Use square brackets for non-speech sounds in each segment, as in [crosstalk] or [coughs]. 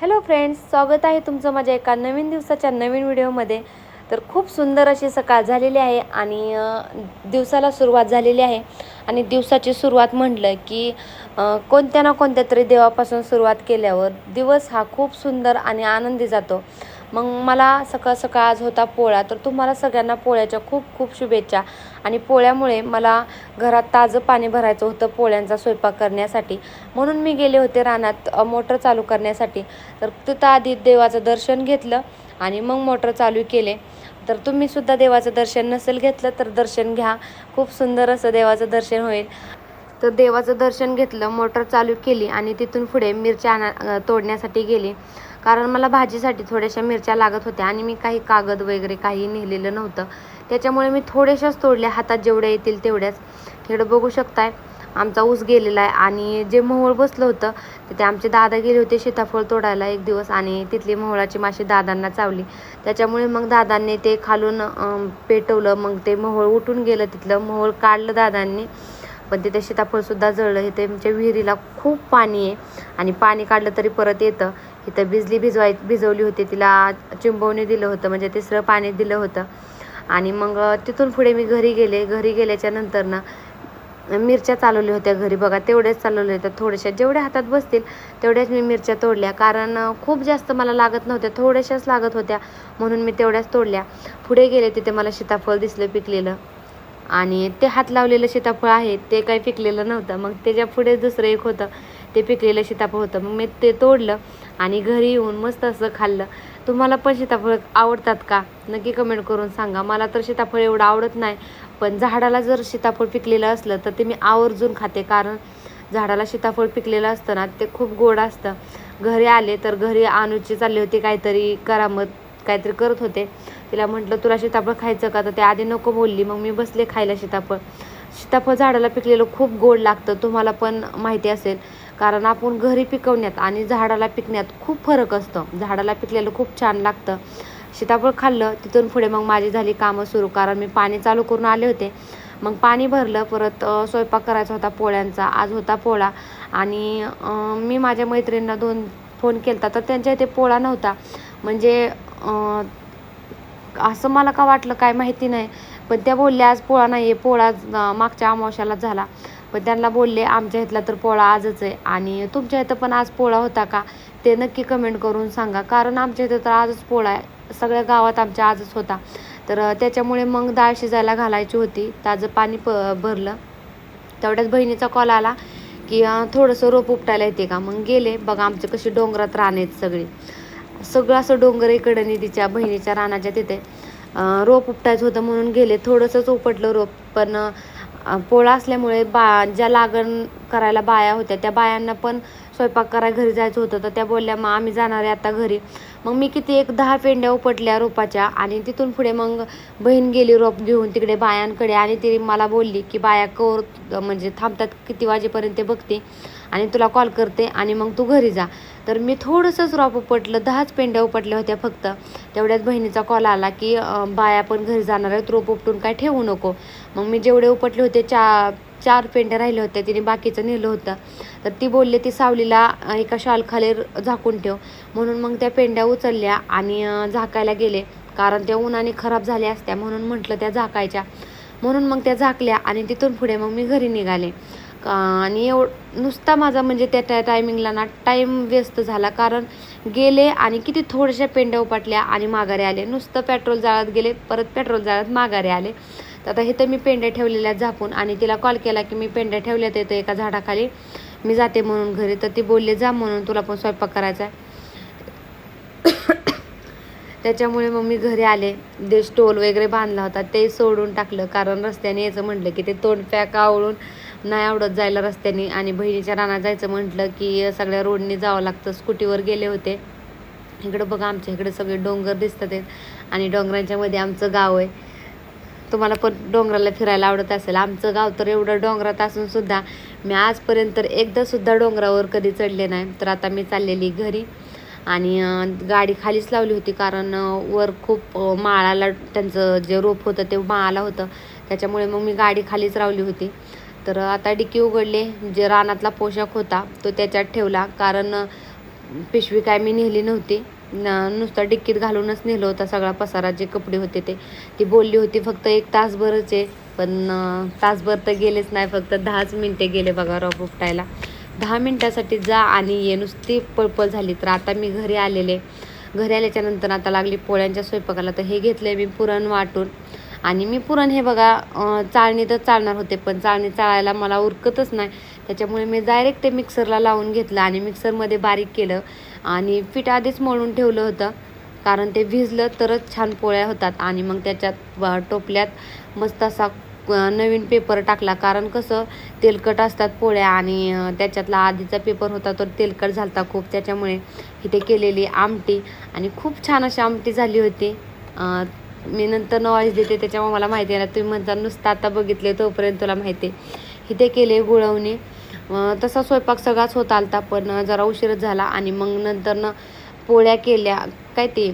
Hello friends स्वागत आहे तुमचं माझ्या एका नवीन दिवसाच्या नवीन व्हिडिओमध्ये. तर खूप सुंदर अशी सकाळ झालेली आहे आणि दिवसाला सुरुवात झालेली आहे. आणि दिवसाची सुरुवात म्हटलं की कोणत्या ना कोणत्या तरी देवापासून सुरुवात केल्यावर दिवस हा खूप सुंदर आणि आनंदी जातो. मग मला सकाळ सकाळ आज होता पोळा तर तुम्हाला सगळ्यांना पोळ्याच्या खूप खूप शुभेच्छा. आणि पोळ्यामुळे मला घरात ताजं पाणी भरायचं होतं पोळ्यांचा स्वयंपाक करण्यासाठी. म्हणून मी गेले होते रानात मोटर चालू करण्यासाठी. तर तिथं आधी देवाचं दर्शन घेतलं आणि मग मोटर चालू केले. तर तुम्ही सुद्धा देवाचं दर्शन नसेल घेतलं तर दर्शन घ्या. खूप सुंदर असं देवाचं दर्शन होईल. तर देवाचं दर्शन घेतलं मोटर चालू केली आणि तिथून पुढे मिरच्या आणा तोडण्यासाठी गेली. कारण मला भाजीसाठी थोड्याशा मिरच्या लागत होत्या आणि मी काही कागद वगैरे काही नेलेलं नव्हतं. त्याच्यामुळे मी थोड्याशाच तोडल्या हातात जेवढ्या येतील तेवढ्याच. इकडं बघू शकताय आमचा ऊस गेलेला आहे आणि जे मोहळ बसलं होतं तर ते आमचे दादा गेले होते सीताफळ तोडायला एक दिवस आणि तिथली मोहळाची माशी दादांना चावली. त्याच्यामुळे मग दादांनी ते खालून पेटवलं. मग ते मोहळ उठून गेलं तिथलं मोहळ काढलं दादांनी. पण तिथे सीताफळसुद्धा जळलं. हे आमच्या विहिरीला खूप पाणी आहे आणि पाणी काढलं तरी परत येतं. इथं भिजली भिजवाय भिजवली होती. तिला चिंबवणी दिलं होतं. म्हणजे तिसरं पाणी दिलं होतं. आणि मग तिथून पुढे मी घरी गेले. घरी गेल्याच्यानंतर ना मिरच्या चालवल्या होत्या घरी. बघा तेवढ्याच चालवल्या होत्या. थोड्याशा जेवढ्या हातात बसतील तेवढ्याच मी मिरच्या तोडल्या. कारण खूप जास्त मला लागत नव्हत्या. थोड्याशाच लागत होत्या. म्हणून मी तेवढ्याच तोडल्या. पुढे गेले तिथे मला सीताफळ दिसलं पिकलेलं. आणि ते हात लावलेलं सीताफळ आहे ते काही पिकलेलं नव्हतं. मग त्याच्या पुढे दुसरं एक होतं. ते पिकलेलं सीताफळ होतं. मग मी ते तोडलं आणि घरी येऊन मस्त असं खाल्लं. तुम्हाला पण सीताफळ आवडतात का? नक्की कमेंट करून सांगा. मला तर सीताफळ एवढं आवडत नाही पण झाडाला जर सीताफळ पिकलेलं असलं तर ते मी आवर्जून खाते. कारण झाडाला सीताफळ पिकलेलं असतं ना ते खूप गोड असतं. घरी आले तर घरी अनुची चालली होती काहीतरी करामत काहीतरी करत होते. तिला म्हटलं तुला सीताफळ खायचं का? तर ते आधी नको बोलली. मग मी बसले खायला सीताफळ. सीताफळ झाडाला पिकलेलं खूप गोड लागतं. तुम्हाला पण माहिती असेल. कारण आपण घरी पिकवण्यात आणि झाडाला पिकण्यात खूप फरक असतं. झाडाला पिकलेलं खूप छान लागतं. सीताफळ खाल्लं तिथून पुढे मग माझी झाली कामं सुरू. कारण मी पाणी चालू करून आले होते. मग पाणी भरलं परत स्वयंपाक करायचा होता पोळ्यांचा. आज होता पोळा. आणि मी माझ्या मैत्रिणींना दोन फोन केला तर त्यांच्या इथे पोळा नव्हता. म्हणजे असं मला का वाटलं काय माहिती नाही. पण त्या बोलल्या आज पोळा नाही आहे पोळा मागच्या अमावश्याला झाला. पण त्यांना बोलले आमच्या इथला तर पोळा आजच आहे. आणि तुमच्या इथं पण आज पोळा होता का? ते नक्की कमेंट करून सांगा. कारण आमच्या इथं तर आजच पोळा आहे. सगळ्या गावात आमच्या आजच होता. तर त्याच्यामुळे मग डाळ शिजायला घालायची होती. ताजं पाणी प भरलं. तेवढ्याच बहिणीचा कॉल आला की थोडंसं रोप उपटायला येते का? मग गेले. बघा आमचे कशी डोंगरात रान आहेत सगळी. सगळं असं डोंगर इकडं तिच्या बहिणीच्या रानाच्या तिथे रोप उपटायचं होतं म्हणून गेले. थोडंसंच उपटलं रोप. पण पोळा असल्यामुळे बा ज्या लागण करायला बाया होत्या त्या बायांना पण स्वयंपाक करायला घरी जायचं होतं. तर त्या बोलल्या मग आम्ही जाणार आहे आता घरी. मग मी किती एक दहा पेंड्या उपटल्या रोपाच्या आणि तिथून पुढे मग बहीण गेली रोप घेऊन तिकडे बायांकडे आणि ती मला बोलली की बाया कवर म्हणजे थांबतात किती वाजेपर्यंत ते बघते. आणि तुला कॉल करते आणि मग तू घरी जा. तर मी थोडंसंच रोप उपटलं दहाच पेंड्या उपटल्या होत्या फक्त. तेवढ्यात बहिणीचा कॉल आला की बाया पण घरी जाणार आहेत रोप उपटून काय ठेवू नको. मग मी जेवढे उपटले होते चा चार पेंड्या राहिल्या होत्या तिने बाकीचं नेलं होतं. तर ती बोलली ती सावलीला एका शालखाली झाकून ठेव. म्हणून मग त्या पेंड्या उचलल्या आणि झाकायला गेले. कारण त्या उन्हाने खराब झाल्या असत्या म्हणून म्हटलं त्या झाकायच्या. म्हणून मग त्या झाकल्या आणि तिथून पुढे मग मी घरी निघाले. आणि एव नुसता माझा म्हणजे त्या त्या टायमिंगला ना टाईम व्यस्त झाला. कारण गेले आणि किती थोड्याशा पेंड्या उपाटल्या आणि माघारे आले. नुसतं पेट्रोल जाळत गेले परत पेट्रोल जाळत माघारे आले. तर आता इथं मी पेंड्या ठेवलेल्या झापून आणि तिला कॉल केला की मी पेंड्या ठेवल्यात येतं एका झाडाखाली. मी जाते म्हणून घरी. तर ती बोलले जा म्हणून तुला पण स्वयंपाक करायचा आहे. [coughs] त्याच्यामुळे मग मी घरी आले. जे स्टोल वगैरे बांधला होता. ते सोडून टाकलं. कारण रस्त्याने यायचं म्हटलं की ते तोंड पॅक आवळून नाही आवडत जायला रस्त्याने. आणि बहिणीच्या रानात जायचं म्हटलं की सगळ्या रोडने जावं लागतं. स्कूटीवर गेले होते. इकडं बघा आमच्या इकडे सगळे डोंगर दिसतात आहेत. आणि डोंगरांच्या मध्ये आमचं गाव आहे. तुम्हाला पण डोंगराला फिरायला आवडत असेल. आमचं गाव तर एवढं डोंगरात असून सुद्धा मी आजपर्यंत तर एकदा सुद्धा डोंगरावर कधी चढले नाही. तर आता मी चाललेली घरी. आणि गाडी खालीच लावली होती कारण वर खूप माळाला त्यांचं जे रोप होतं ते माळाला होतं. त्याच्यामुळे मग मी गाडी खालीच लावली होती. तर आता डिकी उघडले. जे रानातला पोशाख होता तो त्याच्यात ठेवला. कारण पिशवी काय मी नेली नव्हती. न नुसतं डिक्कीत घालूनच नेलं होता. सगळा पसारा जे कपडे होते ते. ती बोलली होती फक्त एक तासभरच आहे. पण तासभर तर गेलेच नाही. फक्त दहाच मिनटे गेले बघा रॉप उपटायला. दहा मिनटासाठी जा आणि ये. नुसती पळपळ झाली. तर आता मी घरी आलेले. घरी आल्याच्यानंतर आता लागली पोळ्यांच्या स्वयंपाकाला. तर हे घेतलं मी पुरण वाटून. आणि मी पुरण हे बघा चाळणी तर चालणार होते पण चाळणी चाळायला मला उरकतच नाही. त्याच्यामुळे मी डायरेक्ट ते मिक्सरला लावून घेतलं आणि मिक्सरमध्ये बारीक केलं आणि पीठ आधीच मळून ठेवलं होतं. कारण ते भिजलं तरच छान पोळ्या होतात आणि मग त्याच्यात टोपल्यात मस्त असा नवीन पेपर टाकला. कारण कसं तेलकट असतात पोळ्या आणि त्याच्यातला आधीचा पेपर होता तर तेलकट झालता खूप. त्याच्यामुळे इथे केलेली आमटी आणि खूप छान अशी आमटी झाली होती. मी नंतर नॉईज देते त्याच्यामुळे मला माहिती आहे ना तुम्ही म्हणता नुसतं आता बघितले तोपर्यंत तुला माहिती आहे. इथे केले गुळवणी. तसा स्वयंपाक सगळाच होत आलता पण जरा उशीरच झाला आणि मग नंतर पोळ्या केल्या काय ते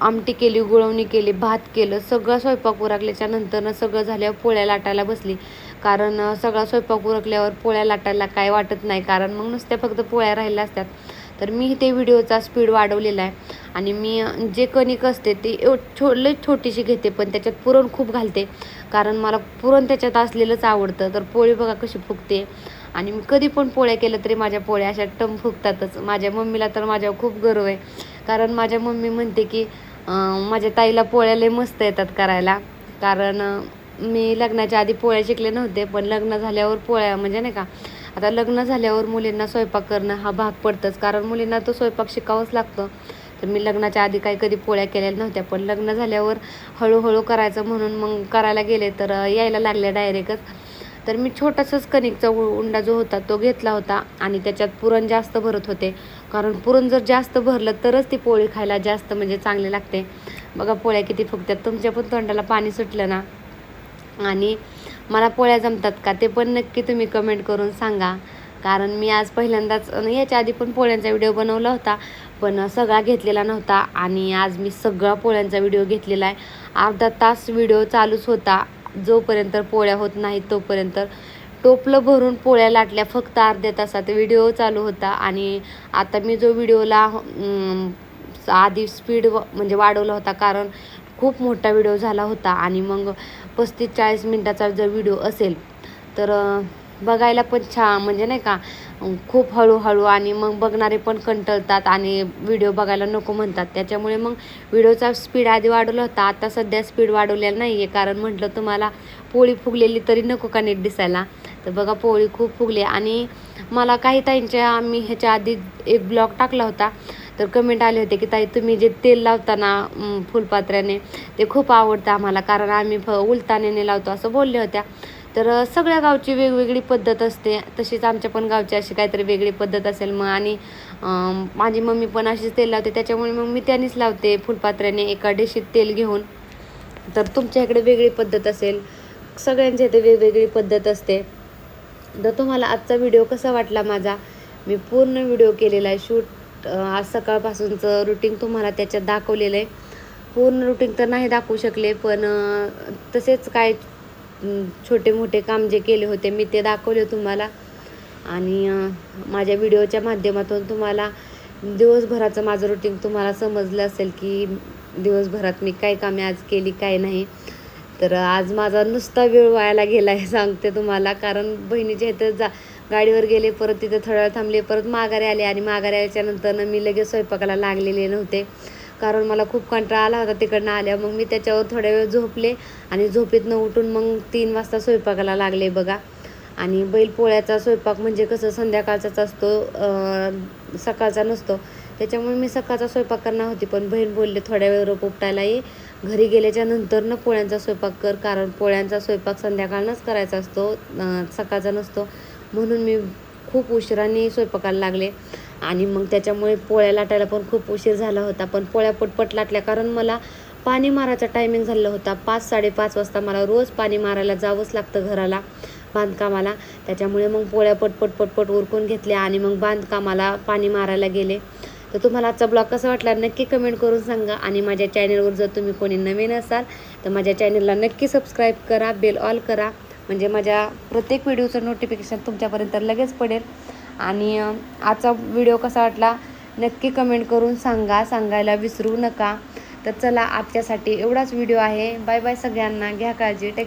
आमटी केली गुळवणी केली भात केलं सगळं स्वयंपाक उरकल्याच्या नंतर सगळं झाल्यावर पोळ्या लाटायला बसली. कारण सगळा स्वयंपाक उरकल्यावर पोळ्या लाटायला काय वाटत नाही कारण मग नुसत्या फक्त पोळ्या राहिल्या असतात तर मी ते व्हिडिओचा स्पीड वाढवलेला आहे. आणि मी जे कणिक असते ते एव छो लई छोटीशी घेते पण त्याच्यात पुरण खूप घालते. कारण मला पुरण त्याच्यात असलेलंच आवडतं. तर पोळी बघा कशी फुगते. आणि मी कधी पण पोळ्या केल्या तरी माझ्या पोळ्या अशा टम फुगतातच. माझ्या मम्मीला तर माझ्यावर खूप गर्व आहे. कारण माझ्या मम्मी म्हणते की माझ्या ताईला पोळ्या लय मस्त येतात करायला. कारण मी लग्नाच्या आधी पोळ्या शिकले नव्हते. पण लग्न झाल्यावर पोळ्या म्हणजे नाही का आता लग्न झाल्यावर मुलींना स्वयंपाक करणं हा भाग पडतंच. कारण मुलींना तो स्वयंपाक शिकावंच लागतं. तर मी लग्नाच्या आधी काही कधी पोळ्या केलेल्या नव्हत्या पण लग्न झाल्यावर हळूहळू करायचं म्हणून मग करायला गेले तर यायला लागल्या डायरेक्टच. तर मी छोटासाच कणिकचा उंडा जो होता तो घेतला होता आणि त्याच्यात पुरण जास्त भरत होते. कारण पुरण जर जास्त भरलं तरच ती पोळी खायला जास्त म्हणजे चांगली लागते. बघा पोळ्या किती फुगत्यात तुमच्या पण तोंडाला पाणी सुटलं ना. आणि मला पोळ्या जमतात का ते पण नक्की तुम्ही कमेंट करून सांगा. कारण मी आज पहिल्यांदाच याच्या आधी पण पोळ्यांचा व्हिडिओ बनवला होता पण सगळा घेतलेला नव्हता. आणि आज मी सगळा पोळ्यांचा व्हिडिओ घेतलेला आहे. अर्धा तास व्हिडिओ चालूच होता. जोपर्यंत पोळ्या होत नाहीत तोपर्यंत टोपलं भरून पोळ्या लाटल्या. फक्त अर्ध्या तासात व्हिडिओ चालू होता. आणि आता मी जो व्हिडिओला आधी स्पीड म्हणजे वाढवला होता. कारण खूप मोठा व्हिडिओ झाला होता आणि मग पस्तीस चाळीस मिनटाचा जर व्हिडिओ असेल तर बघायला पण छान म्हणजे नाही का खूप हळूहळू आणि मग बघणारे पण कंटाळतात आणि व्हिडिओ बघायला नको म्हणतात. त्याच्यामुळे मग व्हिडिओचा स्पीड आधी वाढवला होता आता सध्या स्पीड वाढवलेला नाही आहे कारण म्हटलं तुम्हाला पोळी फुगलेली तरी नको का नीट दिसायला? तर बघा पोळी खूप फुगली आणि मला काही ताईंच्या मी ह्याच्या आधी एक ब्लॉग टाकला होता. तर कमेंट आले होते की ताई तुम्ही जे तेल लावताना फुलपात्र्याने ते खूप आवडतं आम्हाला कारण आम्ही फ उलतानेने लावतो असं बोलल्या होत्या. तर सगळ्या गावची वेगवेगळी पद्धत असते. तशीच आमच्या पण गावची अशी काहीतरी वेगळी पद्धत असेल मग. आणि माझी मम्मी पण अशीच तेल लावते. त्याच्यामुळे मग मी त्यानेच लावते फुलपात्र्याने एका डिशीत तेल घेऊन. तर तुमच्या इकडे वेगळी पद्धत असेल. सगळ्यांच्या इथे वेगवेगळी पद्धत असते. तर तुम्हाला आजचा व्हिडिओ कसा वाटला माझा? मी पूर्ण व्हिडिओ केलेला आहे. शूट आज सकाळपासूनचं रुटीन तुम्हाला त्याच्यात दाखवलेलं आहे पूर्ण रुटीन तर नाही दाखवू शकले पण तसेच काय छोटे मोठे काम जे केले होते मी ते दाखवले तुम्हाला. आणि माझ्या व्हिडिओच्या माध्यमातून तुम्हाला दिवसभराचं माझं रुटीन तुम्हाला समजलं असेल की दिवसभरात मी काय कामे आज केली काय नाही. तर आज माझा नुसता वेळ वायाला गेला आहे सांगते तुम्हाला. कारण बहिणीच्या इथं जा गाडीवर गेले परत तिथे थोड्या वेळ थांबले परत माघारी आले आणि माघारी आल्याच्यानंतरनं मी लगेच स्वयंपाकाला लागलेले नव्हते. कारण मला खूप कंटाळा आला होता तिकडनं आल्या मग मी त्याच्यावर थोड्या वेळ झोपले आणि झोपेतनं उठून मग तीन वाजता स्वयंपाकाला लागले बघा. आणि बैल पोळ्याचा स्वयंपाक म्हणजे कसं संध्याकाळचाच असतो सकाळचा नसतो. त्याच्यामुळे मी सकाळचा स्वयंपाक करणार होती. पण बहीण बोलले थोड्या वेळ रोप उपटायला ये. घरी गेल्याच्यानंतर न पोळ्यांचा स्वयंपाक कर. कारण पोळ्यांचा स्वयंपाक संध्याकाळनंच करायचा असतो सकाळचा नसतो. म्हणून मी खूप उशिराने स्वयंपाकाला लागले. आणि मग त्याच्यामुळे पोळ्या लाटायला पण खूप उशीर झाला होता. पण पोळ्या पटपट लाटल्या. कारण मला पाणी मारायचा टायमिंग झाला होता. पाच साडेपाच वाजता मला रोज पाणी मारायला जावंच लागतं घराला बांधकामाला. त्याच्यामुळे मग पोळ्या पटपट पटपट उरकून घेतल्या आणि मग बांधकामाला पाणी मारायला गेले. तर तुम्हाला आजचा ब्लॉग कसा वाटला नक्की कमेंट करून सांगा. आणि माझ्या चॅनलवर जर तुम्ही कोणी नवीन असाल तर माझ्या चॅनलला नक्की सबस्क्राईब करा बेल ऑल करा. म्हणजे माझ्या प्रत्येक व्हिडिओचं नोटिफिकेशन तुमच्यापर्यंत लगेच पडेल. आणि आजचा व्हिडिओ कसा वाटला नक्की कमेंट करून सांगा सांगायला विसरू नका. तर चला आजच्यासाठी एवढाच व्हिडिओ आहे. बाय बाय सगळ्यांना. घ्या काळजी. टेक